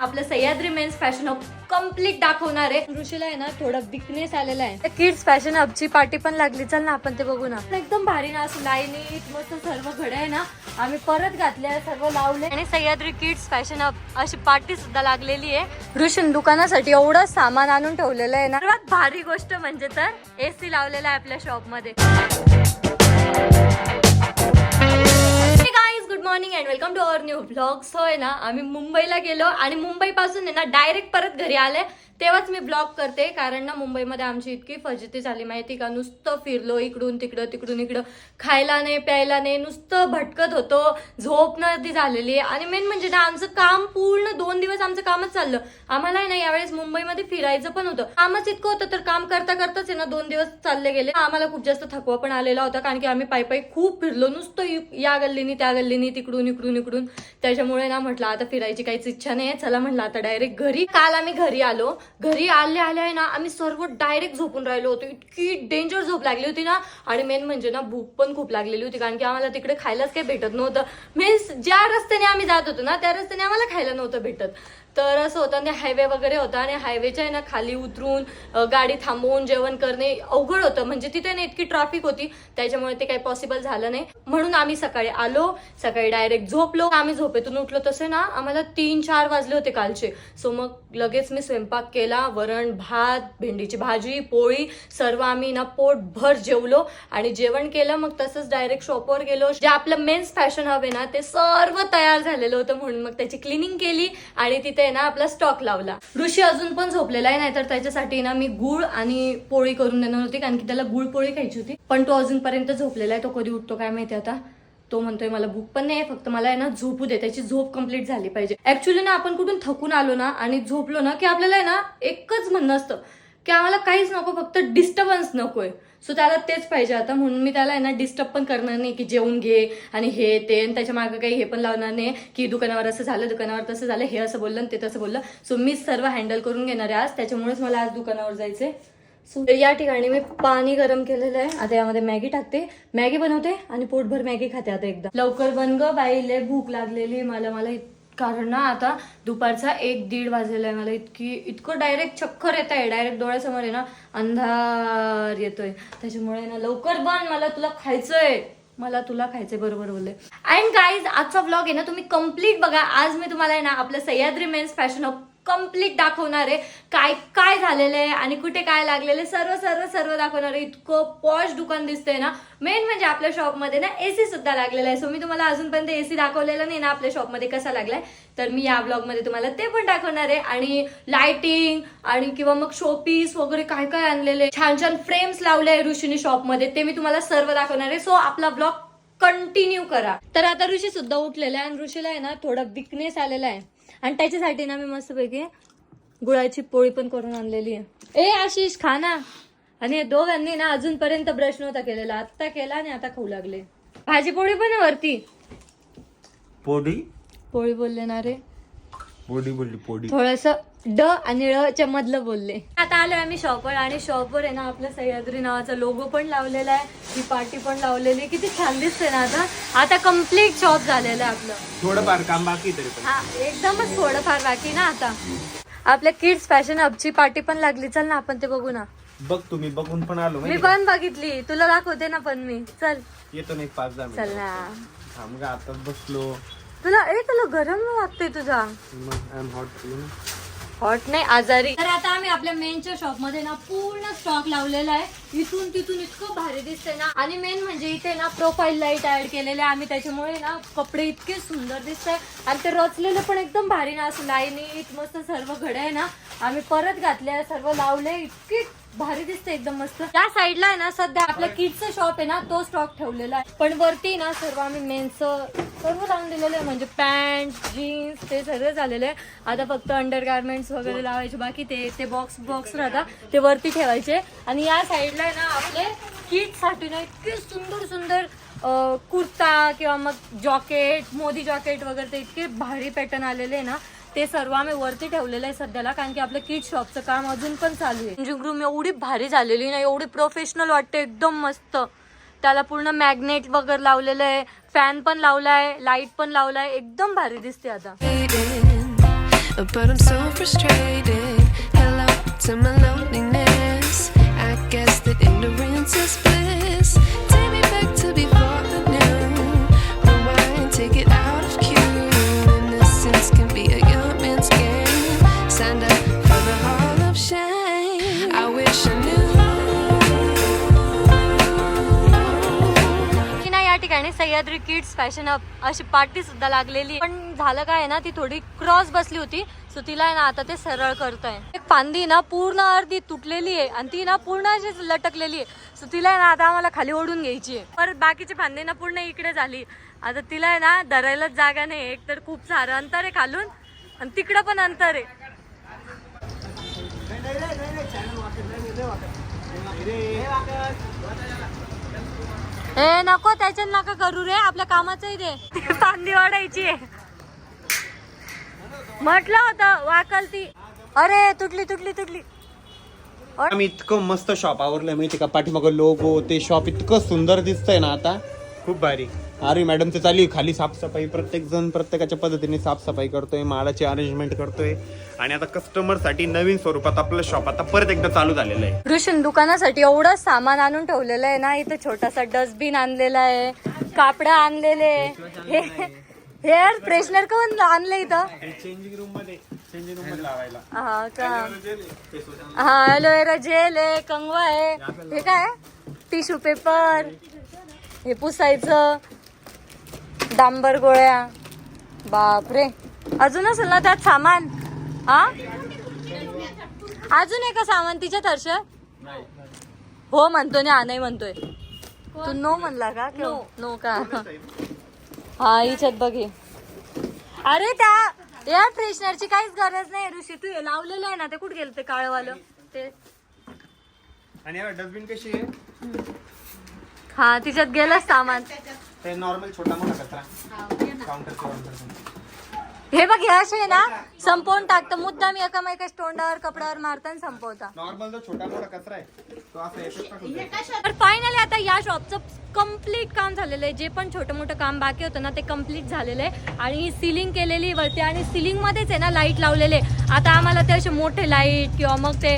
आपलं Sahyadri men's fashion hub complete दाखवणार आहे. ऋषीला आहे ना थोडा विकनेस आलेला आहे. किड्स फॅशन हबची पार्टी पण लागली. चल ना आपण ते बघू ना. एकदम भारी ना असं लाईनीत मस्त सर्व घडे आहे ना आम्ही परत घातले सर्व लावले. आणि सह्याद्री किड्स फॅशन हब अशी पार्टी सुद्धा लागलेली आहे. ऋषीन दुकानासाठी एवढं सामान आणून ठेवलेलं आहे ना. सर्वात भारी गोष्ट म्हणजे तर एसी लावलेला आहे आपल्या शॉपमध्ये. Welcome to our new blog होय ना आम्ही मुंबईला गेलो आणि मुंबई पासून आहे ना डायरेक्ट परत घरी आले. तेव्हाच मी ब्लॉग करते कारण ना मुंबईमध्ये आमची इतकी फजिती झाली. माहिती का? नुसतं फिरलो इकडून तिकडं तिकडून इकडं. खायला नाही प्यायला नाही नुसतं भटकत होतो. झोप नदी झालेली आहे. आणि मेन म्हणजे ना आमचं काम पूर्ण दोन दिवस आमचं कामच चाललं. आम्हाला ना यावेळेस मुंबईमध्ये फिरायचं पण होतं. कामच इतकं होतं तर काम करता करताच आहे ना दोन दिवस चालले गेले. आम्हाला खूप जास्त थकवा पण आलेला होता कारण की आम्ही पायी पायी खूप फिरलो. नुसतं या गल्लीनी त्या गल्लीनी तिकडून इकडून. इकडून त्याच्यामुळे ना म्हटलं आता फिरायची काहीच इच्छा नाही चला म्हटलं आता डायरेक्ट घरी. काल आम्ही घरी आलो. घरी आले आले आहे ना आम्ही सर्व डायरेक्ट झोपून राहिलो होतो. इतकी डेंजर झोप लागली होती ना. आणि मेन म्हणजे ना भूक पण खूप लागलेली होती. कारण की आम्हाला तिकडे खायलाच काही भेटत नव्हतं. मीन्स ज्या रस्त्याने आम्ही जात होतो ना त्या रस्त्याने आम्हाला खायला नव्हतं भेटत. तर असं होतं आणि हायवे वगैरे होता आणि हायवेच्या आहे ना खाली उतरून गाडी थांबवून जेवण करणे अवघड होतं. म्हणजे तिथे ना इतकी ट्रॅफिक होती त्याच्यामुळे ते काही पॉसिबल झालं नाही. म्हणून आम्ही सकाळी आलो सकाळी डायरेक्ट झोपलो. आम्ही झोपेतून उठलो तसे ना आम्हाला तीन चार वाजले होते कालचे. सो मग लगेच मी स्वयंपाक केला वरण भात भेंडीची भाजी पोळी सर्व आम्ही ना पोटभर जेवलो. आणि जेवण केलं मग तसंच डायरेक्ट शॉपवर गेलो. जे आपलं मेन्स फॅशन हवे ना ते सर्व तयार झालेलं होतं म्हणून मग त्याची क्लिनिंग केली आणि तिथे ना आपला स्टॉक लावला. ऋषी अजून पण झोपलेला आहे नाहीतर त्याच्यासाठी ना मी गुळ आणि पोळी करून देणार होती कारण की त्याला गुळ पोळी खायची होती. पण तो अजूनपर्यंत झोपलेला आहे तो कधी उठतो काय माहिती आता. तो म्हणतोय मला भूक पण नाही फक्त मला आहे ना झोपू दे. त्याची झोप कंप्लीट झाली पाहिजे. ऍक्च्युली ना आपण कुठून थकून आलो ना आणि झोपलो ना की आपल्याला आहे ना एकच म्हणणं असतं की आम्हाला काहीच नको फक्त डिस्टर्बन्स नकोय. सो त्याला तेच पाहिजे. आता म्हणून मी त्याला ना डिस्टर्ब पण करणार नाही की जेवून घे आणि हे ते आणि त्याच्यामागे काही हे पण लावणार नाही की दुकानावर असं झालं दुकानावर तसं झालं हे असं बोललं आणि ते तसं बोललं. सो मी सर्व हँडल करून घेणार आहे आज. त्याच्यामुळेच मला आज दुकानावर जायचंय. सो या ठिकाणी मी पाणी गरम केलेलं आहे. आता यामध्ये मॅगी टाकते. मॅगी बनवते आणि पोटभर मॅगी खाते आता एकदा. लवकर बन ग बाई लय भूक लागलेली मला. मला कारण ना आता दुपारचा एक दीड वाजलेला आहे मला. इतकी इतकं डायरेक्ट चक्कर येत आहे. डायरेक्ट डोळ्यासमोर आहे ना अंधार येतोय. त्याच्यामुळे ना लवकर बन. मला तुला खायचंय. मला तुला खायचंय. बरोबर बोलले. अँड गाईज आजचा व्लॉग आहे ना तुम्ही कंप्लीट बघा. आज मी तुम्हाला आहे ना आपलं Sahyadri men's fashion of complete दाखवणार आहे. काय काय झालेलं आहे आणि कुठे काय लागलेलं आहे सर्व सर्व सर्व दाखवणार आहे. इतकं पॉश दुकान दिसतंय ना. मेन म्हणजे आपल्या शॉपमध्ये ना एसी सुद्धा लागलेला आहे. सो मी तुम्हाला अजूनपर्यंत एसी दाखवलेला नाही ना आपल्या शॉपमध्ये कसा लागलाय. तर मी या ब्लॉगमध्ये तुम्हाला ते पण दाखवणार आहे. आणि लाइटिंग आणि किंवा मग शोपीस वगैरे काय काय आणलेले छान छान फ्रेम्स लावले आहे ऋषीने शॉपमध्ये ते मी तुम्हाला सर्व दाखवणार आहे. सो आपला ब्लॉग कंटिन्यू करा. तर आता ऋषी सुद्धा उठलेला आहे आणि ऋषीला आहे ना थोडा विकनेस आलेला आहे. आणि त्याच्यासाठी ना मी मस्तपैकी गुळाची पोळी पण करून आणलेली आहे. ए आशिष खा ना. आणि दोघांनी ना अजूनपर्यंत ब्रश नव्हता केलेला. आत्ता केला आणि आता खाऊ लागले. भाजी पोळी पण वरती. पोडी पोळी बोलले ना रे. पोडी बोलली पोडी थोडस ड आणि ळ च्या मधलं बोलले. आता आलोय आम्ही शॉपवर आणि शॉपवर आहे ना आपल्या सह्याद्री नावाचा लोगो पण लावलेला आहे. ही पार्टी पण लावलेली आहे. किती छान दिसते ना आता. आता कंप्लीट शॉप झालेलं आहे आपलं. थोडंफार काम बाकी तरी पण. हा एकदमच थोडंफार बाकी ना आता. आपल्या किड्स फॅशन हबची पार्टी पण लागली. चल ना आपण ते बघू ना. बघ तुम्ही बघून पण आलो मी माहिती पण बघितली. तुला दाखवते ना पण मी. चल? येतो नाही पाच दहा चल मिनिट ना. थांब गा आता बसलो. तुला ए तुला गरम वाटतंय तुझा? मग आय एम हॉट हॉट नाही आजारी. तर आता आम्ही आपल्या मेनच्या शॉपमध्ये ना पूर्ण स्टॉक लावलेला आहे. इथून तिथून इतकं भारी दिसतंय ना. आणि मेन म्हणजे इथे ना प्रोफाईल लाइट ऍड केलेले आहे. आम्ही त्याच्यामुळे ना कपडे इतके सुंदर दिसत आहे आणि ते रचलेलं पण एकदम भारी ना असं लाईनीत मस्त सर्व घडे आहे ना. आम्ही परत घातले सर्व लावले इतके भारी दिसते एकदम मस्त. त्या साईडला आहे ना सध्या आपल्या किडचं शॉप आहे ना तो स्टॉक ठेवलेला आहे. पण वरती ना सर्व आम्ही मेन्स सर्व लावून दिलेलं आहे. म्हणजे पॅन्ट जीन्स ते सगळं झालेलं आहे. आता फक्त अंडर गार्मेंट्स वगैरे लावायचे बाकी ते ते बॉक्स बॉक्स राहतात ते वरती ठेवायचे. आणि या साईडला आहे ना आपले किटसाठी ना इतके सुंदर सुंदर कुर्ता किंवा मग जॉकेट मोदी जॉकेट वगैरे ते इतके भारी पॅटर्न आलेले आहे ना. ते सर्व आम्ही वरती ठेवलेलं आहे सध्याला कारण की आपलं किट शॉपचं काम अजून पण चालू आहे चेंजिंग रूम एवढी भारी झालेली ना एवढी प्रोफेशनल वाटते एकदम मस्त त्याला पूर्ण मॅग्नेट वगैरे लावलेलं आहे फॅन पण लावलाय लाइट पण लावलाय एकदम भारी दिसते आता but I'm so frustrated. Hello to my loneliness. I guess that ignorance is आणि सह्याद्री किड्स फॅशन अप अशी पार्टी सुद्धा लागलेली पण झालं काय ना ती थोडी क्रॉस बसली होती सो तिला आहे ना आता ते सरळ करतोय एक फांदी ना पूर्ण अर्धी तुटलेली आहे आणि ती ना पूर्ण अशीच लटकलेली आहे सो तिला आहे ना आता आम्हाला खाली ओढून घ्यायची आहे परत बाकीची फांदी ना पूर्ण इकडे झाली आता तिला आहे ना धरायलाच जागा नाही एक तर खूप सारं अंतर आहे खालून आणि तिकडं पण अंतर आहे हे नको त्याच्यात नका करू रे आपल्या कामाचं दे. ती फांदी वाढायची म्हटलं होतं वाकल ती. अरे तुटली तुटली तुटली. आम्ही इतकं मस्त शॉप आवरलंय माहिती का? पाठीमागं लोगो ते शॉप इतकं सुंदर दिसतंय ना आता. खूप भारी. अरे मॅडम ते चालू आहे खाली साफसफाई प्रत्येक जण प्रत्येकाच्या पद्धतीने साफसफाई करतोय मालाची अरेंजमेंट करतोय. आणि आता कस्टमरसाठी नवीन स्वरूपात आपलं शॉप आता परत एकदा चालू झालेलं आहे. ऋषून दुकानासाठी एवढं सामान आणून ठेवलेलं आहे ना इथं छोटासा डस्टबिन आणलेला आहे कापडं आणलेले हे हेअर फ्रेशनर कोण आणलं इथं? चेंजिंग रूममध्ये चेंजिंग रूममध्ये लावायला. हा का? हा जेल आहे. कंगवा आहे. हे काय? टिश्यू पेपर हे पुसायचं. डांबर गोळ्या. बापरे. अजून असेल ना त्यात सामान? हा? अजून आहे का सामान तिच्यात हर्ष? हो म्हणतो ना नाही म्हणतोय. तू नो म्हणला का? नो नो का? हा हिच्यात बघ. अरे त्या एअर फ्रेशनरची काहीच गरज नाही ऋषी. तू हे लावलेलं आहे ना ते कुठे गेलं ते काळवालं? ते. आणि डस्टबिन कशी आहे? हा तिच्यात गेलं सामान. ते नॉर्मल छोटा मोठा कचरा. काउंटर काउंटर हे बघ हे असे आहे ना संपवून टाकतं. मुद्दाम एकामेकाच तोंडावर कपड्यावर मारता आणि संपवता. नॉर्मल जो छोटा मोठा कचरा आहे तो असा एकच टाकून द्यायचा. तर फायनली आता या शॉपचं कंप्लीट काम झालेलं आहे. जे पण छोटं मोठं काम बाकी होतं ना ते कंप्लीट झालेलं आहे. आणि सिलिंग केलेली वरती आणि सिलिंग मध्येच आहे ना लाइट लावलेले आता आम्हाला ते असे मोठे लाइट किंवा मग ते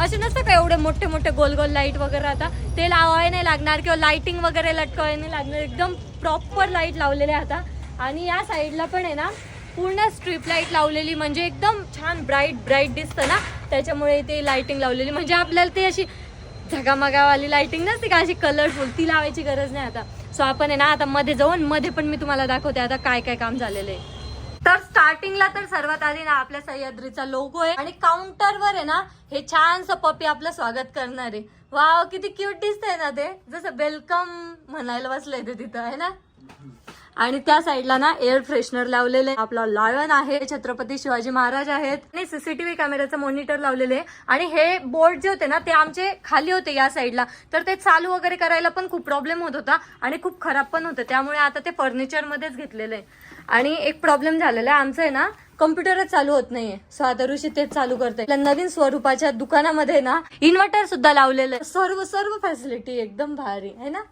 असे नसतं का एवढे मोठे मोठे गोल गोल लाइट वगैरे आता? ते लावाय नाही लागणार किंवा लाईटिंग वगैरे लटकवाय नाही लागणार. एकदम प्रॉपर लाइट लावलेले आता. आणि या साईडला पण आहे ना पूर्ण स्ट्रीप लाइट लावलेली म्हणजे एकदम छान ब्राईट ब्राईट दिसतं ना. त्याच्यामुळे ते लाईटिंग लावलेली. म्हणजे आपल्याला ते अशी झगामगावाली लाईटिंग नसते का? अशी कलरफुल ती लावायची गरज नाही आता. सो आपण आहे ना आता मध्ये जाऊन मध्ये पण मी तुम्हाला दाखवते आता काय काय काम झालेलं आहे. स्टार्टिंगला तर सर्वात आधी ना आपल्या सह्याद्रीचा लोगो आहे. आणि काउंटरवर आहे ना हे छानसं पपी आपलं स्वागत करणार आहे. वाव किती क्यूट दिसतंय ना ते. जसं वेलकम म्हणायला बसलंय ते तिथं आहे ना? आणि त्या साईडला ना एअर फ्रेशनर लावलेले. आपला लायन आहे छत्रपती शिवाजी महाराज आहेत. आणि सीसीटीव्ही कॅमेऱ्याचं मॉनिटर लावलेले. आहे. आणि हे बोर्ड जे होते ना ते आमचे खाली होते या साईडला. तर ते चालू वगैरे करायला पण खूप प्रॉब्लेम होत होता आणि खूप खराब पण होतं. त्यामुळे आता ते फर्निचर मध्येच घेतलेलं. आहे आणि एक प्रॉब्लेम झालेला आहे. आमचं आहे ना कम्प्युटरच चालू होत नाहीये. सो आता ऋषी तेच चालू करते. नवीन स्वरूपाच्या दुकानामध्ये ना इन्व्हर्टर सुद्धा लावलेलं आहे. सर्व सर्व फॅसिलिटी एकदम भारी. आहे ना?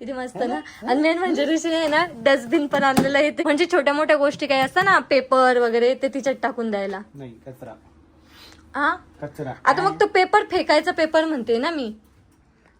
किती मस्त ना? आणि मेन म्हणजे ऋषीने ना डस्टबिन पण आणलेलं आहे. ते. म्हणजे छोट्या मोठ्या गोष्टी काही असतात ना पेपर वगैरे ते तिच्यात टाकून द्यायला. नाही कचरा. हा कचरा. आता मग तो पेपर फेकायचा पेपर म्हणते ना मी.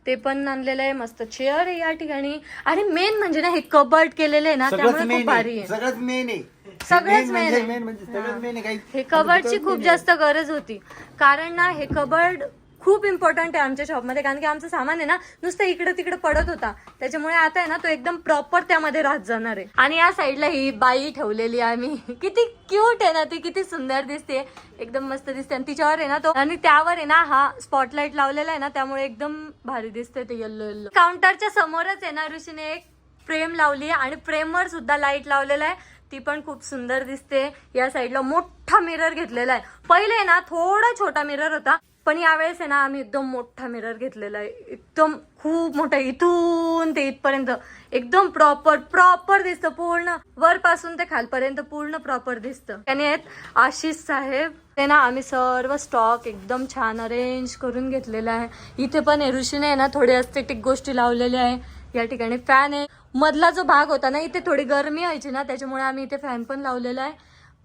ते पण आणलेलं आहे मस्त. चेअर आहे या ठिकाणी. आणि मेन म्हणजे ना हे कबर्ड केलेलं आहे ना त्यामुळे खूप भारी आहे. मेन आहे. सगळंच. मेन म्हणजे आहे. हे. कबर्डची खूप जास्त गरज होती. कारण ना हे कबर्ड खूप इम्पॉर्टंट आहे आमच्या शॉपमध्ये कारण की आमचं सामान आहे ना नुसतं इकडे तिकडे पडत होता. त्याच्यामुळे आता आहे ना तो एकदम प्रॉपर त्यामध्ये राहत जाणार आहे. आणि या साईडला ही बाई ठेवलेली आहे आम्ही. किती क्यूट आहे ना ती किती सुंदर दिसते एकदम मस्त दिसते. आणि तिच्यावर आहे ना तो आणि त्यावर आहे ना हा स्पॉटलाइट लावलेला आहे ना त्यामुळे एकदम भारी दिसते ते येल्लो येल्लो काउंटरच्या समोरच आहे ना ऋषीने एक फ्रेम लावली आहे. आणि फ्रेमवर सुद्धा लाइट लावलेला आहे. ती पण खूप सुंदर दिसते. या साईडला मोठा मिरर घेतलेला आहे. पहिले ना थोडा छोटा मिरर होता पण यावेळेस आहे ना आम्ही एकदम मोठा मिरर घेतलेला आहे. एकदम खूप मोठा इथून ते इथपर्यंत. एकदम प्रॉपर प्रॉपर दिसतं पूर्ण. वरपासून ते खालपर्यंत पूर्ण प्रॉपर दिसतं. त्याने आहेत आशिष साहेब. ते ना आम्ही सर्व स्टॉक एकदम छान अरेंज करून घेतलेला आहे. इथे पण आहे ऋषीने आहे ना थोडे अस्थेटिक गोष्टी लावलेल्या आहे. या ठिकाणी फॅन आहे. मधला जो भाग होता ना इथे थोडी गरमी व्हायची ना त्याच्यामुळे आम्ही इथे फॅन पण लावलेला आहे.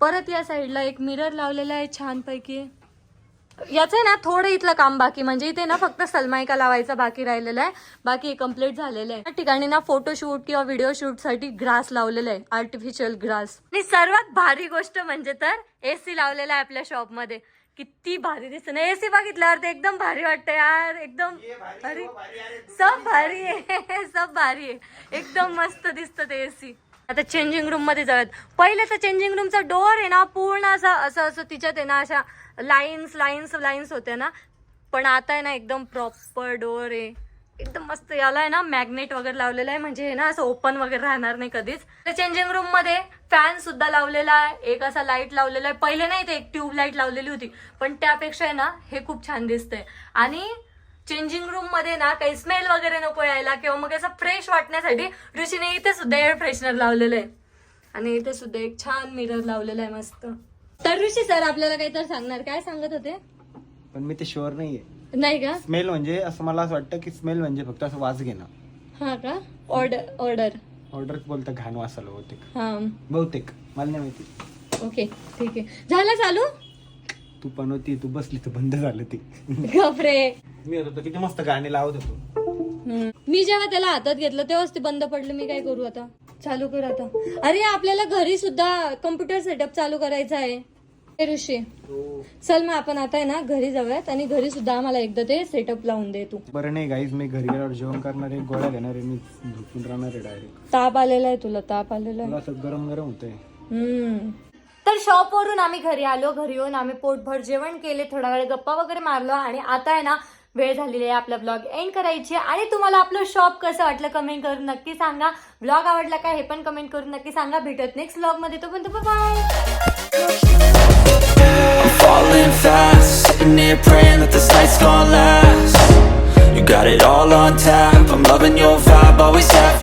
परत या साईडला एक मिरर लावलेला आहे छानपैकी. याचं आहे ना थोडं इथलं काम बाकी म्हणजे इथे ना फक्त सलमायका लावायचा बाकी राहिलेला आहे. बाकी कंप्लीट झालेलं आहे. ठिकाणी ना फोटोशूट किंवा व्हिडिओ शूटसाठी ग्रास लावलेलं आहे आर्टिफिशियल ग्रास आणि सर्वात भारी गोष्ट म्हणजे तर एसी लावलेला आहे आपल्या शॉपमध्ये किती भारी दिसत. ना एसी बघितल्यावर ते एकदम भारी वाटतं यार. एकदम भारी सब भारी आहे. सब भारी आहे. एकदम मस्त दिसतं ते एसी आता चेंजिंग रूममध्ये जाऊयात. पहिले तर चेंजिंग रूमचा डोअर आहे ना पूर्ण असा असं असं तिच्यात आहे ना अशा लाईन्स लाईन्स लाईन्स होत्या ना. पण आता आहे ना एकदम प्रॉपर डोअर आहे. एकदम मस्त याला आहे ना मॅग्नेट वगैरे लावलेलं आहे. म्हणजे हे ना असं ओपन वगैरे राहणार नाही कधीच. चेंजिंग रूममध्ये फॅन सुद्धा लावलेला आहे. एक असा लाइट लावलेला आहे. पहिले नाही ते एक ट्यूब लाइट लावलेली होती. पण त्यापेक्षा आहे ना हे खूप छान दिसतंय. आणि चेंजिंग रूममध्ये ना काही स्मेल वगैरे नको यायला किंवा मग असं फ्रेश वाटण्यासाठी ऋषीने इथे सुद्धा एअर फ्रेशनर लावलेलं आहे. आणि इथे सुद्धा एक छान मिरर लावलेला आहे मस्त. तर ऋषी सर आपल्याला काहीतरी सांगणार? काय सांगत होते? पण मी ते शुअर नाहीये. नाही का? स्मेल म्हणजे असं मला असं वाटतं की स्मेल म्हणजे फक्त असं वास घेणं. हा का? ऑर्डर ऑर्डर ऑर्डर बोलतं घाण वासाला बहुतेक. हा. बहुतेक. मला नाही माहिती. ओके ठीक आहे. झालं चालू? तू पण होती तू बसली तर बंद झालं ते. गपरे मी होतो किती मस्त गाणे लावत होतो. हम्म. मी जेव्हा त्याला हातात घेतलं तेव्हाच ते बंद पडलं. मी काय करू आता? चालू कर आता. अरे आपल्याला घरी सुद्धा कम्प्युटर सेटअप चालू करायचा आहे. ऋषी. चल मग आपण आता आहे ना घरी जाऊयात आणि घरी सुद्धा आम्हाला एकदा ते सेटअप लावून दे तू. बरं नाही गाईज मी घरी गेल्यावर जेवण करणार आहे गोळ्या घेणार आहे मी झोपून राहणार आहे डायरेक्ट ताप आलेला आहे तुला ताप आलेला आहे. असं गरम गरम होतंय. हम्म. तर शॉप वरून आम्ही घरी आलो घरी येऊन आम्ही पोटभर जेवण केले थोडा वेळ गप्पा वगैरे मारलो आणि आता आहे ना वेळ झालेली आहे आपला ब्लॉग एंड करायची. आणि तुम्हाला आपलं शॉप कसं वाटलं कमेंट करून नक्की सांगा. ब्लॉग आवडला का हे पण कमेंट करून नक्की सांगा. भेटत नेक्स्ट ब्लॉगमध्ये तोपर्यंत bye Fast, sitting here praying that this night's gonna last. You got it all on tap, I'm loving your vibe, always have.